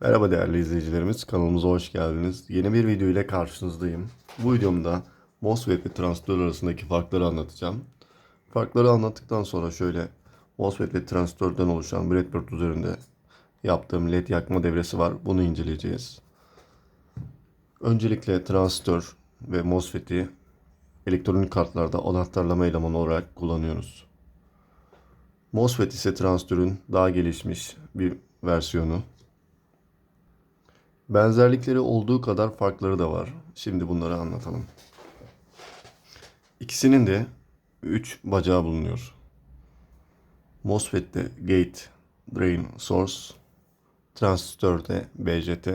Merhaba değerli izleyicilerimiz, kanalımıza hoş geldiniz. Yeni bir video ile karşınızdayım. Bu videomda MOSFET ve transistör arasındaki farkları anlatacağım. Farkları anlattıktan sonra şöyle MOSFET ve transistörden oluşan breadboard üzerinde yaptığım led yakma devresi var. Bunu inceleyeceğiz. Öncelikle transistör ve MOSFET'i elektronik kartlarda anahtarlama elemanı olarak kullanıyoruz. MOSFET ise transistörün daha gelişmiş bir versiyonu. Benzerlikleri olduğu kadar farkları da var. Şimdi bunları anlatalım. İkisinin de 3 bacağı bulunuyor. MOSFET'te gate, drain, source, transistörde BJT,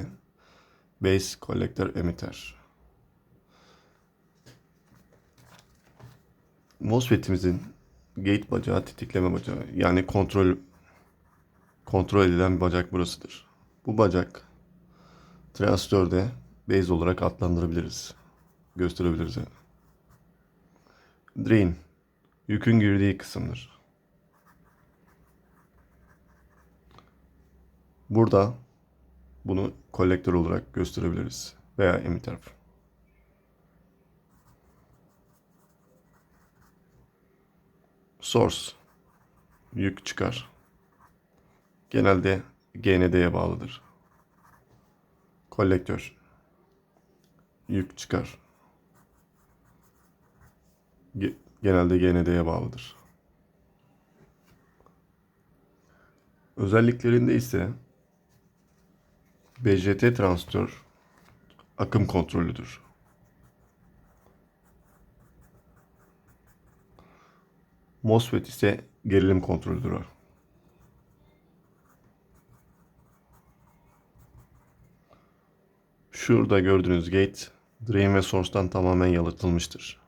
base collector emitter. MOSFET'imizin gate bacağı tetikleme bacağı yani kontrol kontrol edilen bacak burasıdır. Bu bacak transistörde base olarak adlandırabiliriz. Gösterebiliriz yani. Drain yükün girdiği kısımdır. Burada bunu kolektör olarak gösterebiliriz veya emitter. Source yük çıkar. Genelde GND'ye bağlıdır. Kolektör yük çıkar. Ge- genelde GND'ye bağlıdır. Özelliklerinde ise BJT transistör akım kontrolüdür. MOSFET ise gerilim kontrolüdür. Şurada gördüğünüz gate drain ve source'tan tamamen yalıtılmıştır.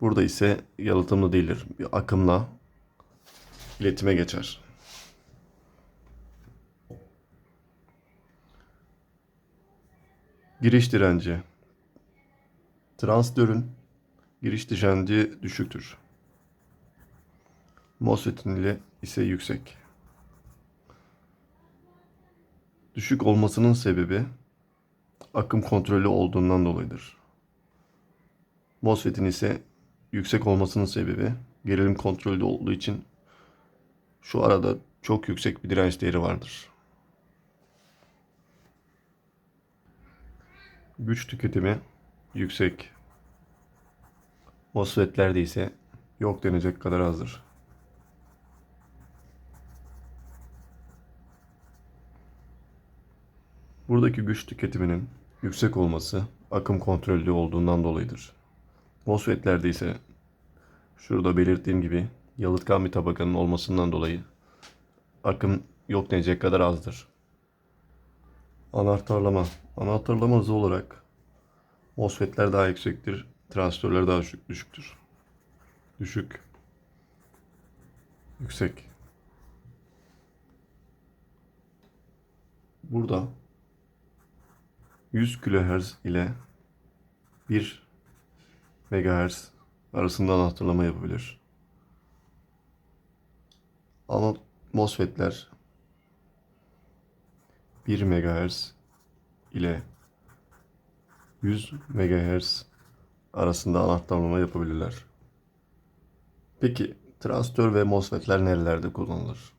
Burada ise yalıtımlı değildir. Bir akımla iletime geçer. Giriş direnci. Transistörün giriş direnci düşüktür. MOSFET'in ile ise yüksek. Düşük olmasının sebebi akım kontrolü olduğundan dolayıdır. MOSFET'in ise yüksek olmasının sebebi gerilim kontrolü olduğu için şu arada çok yüksek bir direnç değeri vardır. Güç tüketimi yüksek. MOSFET'lerde ise yok denecek kadar azdır. Buradaki güç tüketiminin yüksek olması akım kontrollü olduğundan dolayıdır. MOSFET'lerde ise şurada belirttiğim gibi yalıtkan bir tabakanın olmasından dolayı akım yok denecek kadar azdır. Anahtarlama. Anahtarlama hızı olarak MOSFET'ler daha yüksektir, transistörler daha düşük, düşüktür. Düşük. Yüksek. Burada 100 kHz ile 1 MHz arasında anahtarlama yapabilir. Ama MOSFET'ler 1 MHz ile 100 MHz arasında anahtarlama yapabilirler. Peki transistör ve MOSFET'ler nerelerde kullanılır?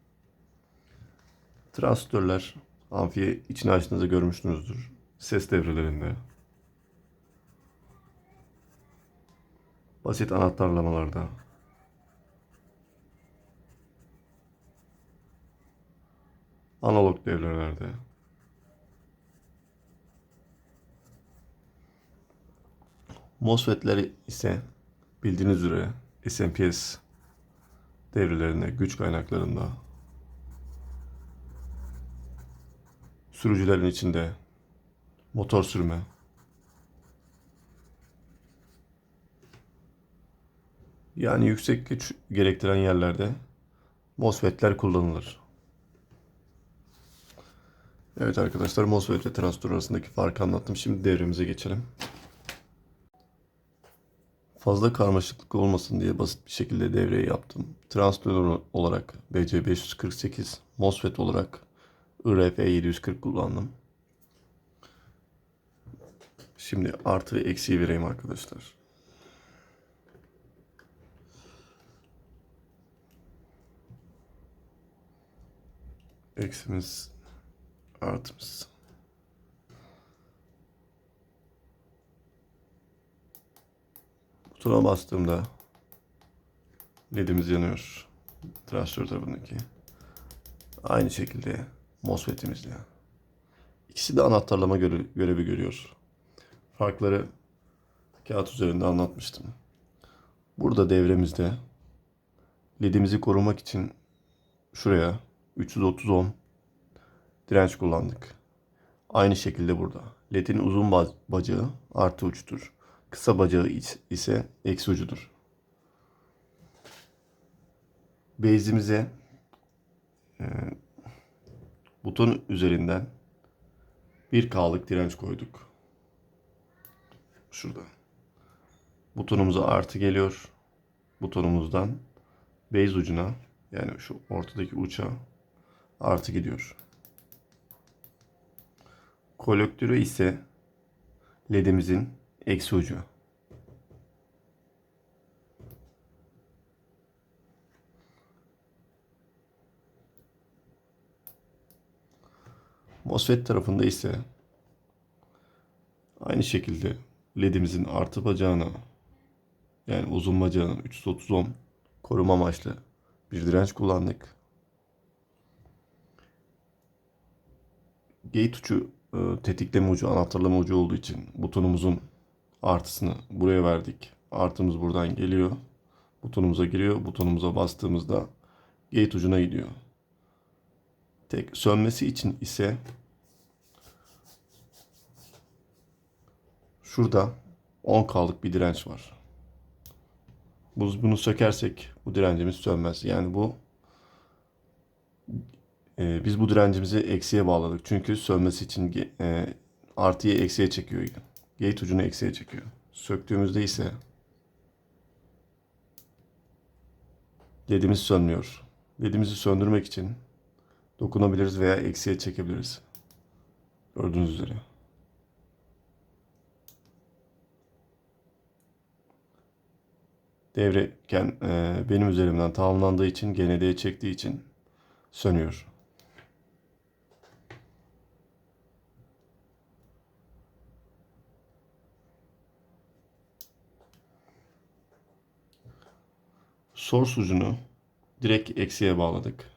Transistörler amfiye içini açtığınızda görmüşsünüzdür. Ses devrelerinde. Basit anahtarlamalarda. Analog devrelerde. MOSFET'ler ise bildiğiniz üzere SMPS devrelerinde, güç kaynaklarında, sürücülerin içinde, motor sürme, yani yüksek güç gerektiren yerlerde MOSFET'ler kullanılır. Evet arkadaşlar MOSFET ve transistör arasındaki farkı anlattım. Şimdi devremize geçelim. Fazla karmaşıklık olmasın diye basit bir şekilde devreyi yaptım. Transistör olarak BC548, MOSFET olarak IRF 740 kullandım. Şimdi artı ve eksiği vereyim arkadaşlar. Eksimiz artımız. Butona bastığımda ledimiz yanıyor. Transistör tarafındaki. Aynı şekilde MOSFET'imiz de. İkisi de anahtarlama göre- görevi görüyor. Farkları kağıt üzerinde anlatmıştım. Burada devremizde ledimizi korumak için şuraya 330 ohm direnç kullandık. Aynı şekilde burada. LED'in uzun ba- bacağı artı uçtur. Kısa bacağı is- ise eksi ucudur. Base'imize e, buton üzerinden 1K'lık direnç koyduk. Şurada. Butonumuza artı geliyor. Butonumuzdan base ucuna yani şu ortadaki uça artı gidiyor. Kolektörü ise ledimizin eksi ucu. MOSFET tarafında ise aynı şekilde ledimizin artı bacağına yani uzun bacağına 330 ohm koruma amaçlı bir direnç kullandık. Gate ucu e, tetikleme ucu, anahtarlama ucu olduğu için butonumuzun artısını buraya verdik. Artımız buradan geliyor. Butonumuza giriyor. Butonumuza bastığımızda gate ucuna gidiyor. Tek sönmesi için ise şurada 10K'lık bir direnç var. Biz bunu sökersek bu direncimiz sönmez. Yani bu e, biz bu direncimizi eksiye bağladık. Çünkü sönmesi için e, artıyı eksiye çekiyor. Gate ucunu eksiye çekiyor. Söktüğümüzde ise ledimiz sönmüyor. Ledimizi söndürmek için dokunabiliriz veya eksiye çekebiliriz. Gördüğünüz üzere. Devre ken- e, benim üzerimden tamamlandığı için GND'ye çektiği için sönüyor. Source ucunu direkt eksiye bağladık.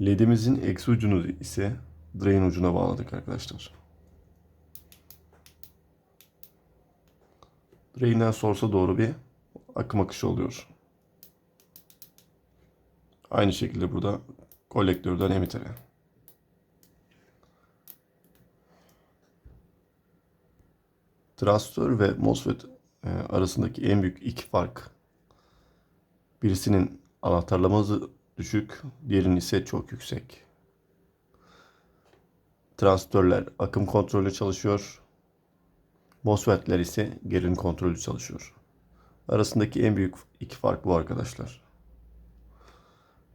LED'imizin eksi ucunu ise drain ucuna bağladık arkadaşlar. Drain'den source'a doğru bir akım akışı oluyor. Aynı şekilde burada kolektörden emittere. Transistör ve MOSFET e, arasındaki en büyük iki fark birisinin anahtarlama hızı düşük, diğerinin ise çok yüksek. Transistörler akım kontrolü çalışıyor. MOSFET'ler ise gerilim kontrolü çalışıyor. Arasındaki en büyük iki fark bu arkadaşlar.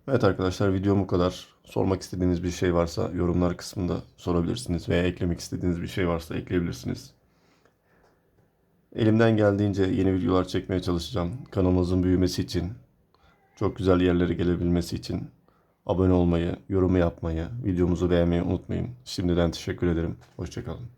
Evet arkadaşlar videom bu kadar. Sormak istediğiniz bir şey varsa yorumlar kısmında sorabilirsiniz veya eklemek istediğiniz bir şey varsa ekleyebilirsiniz. Elimden geldiğince yeni videolar çekmeye çalışacağım. Kanalımızın büyümesi için, çok güzel yerlere gelebilmesi için abone olmayı, yorum yapmayı, videomuzu beğenmeyi unutmayın. Şimdiden teşekkür ederim. Hoşçakalın.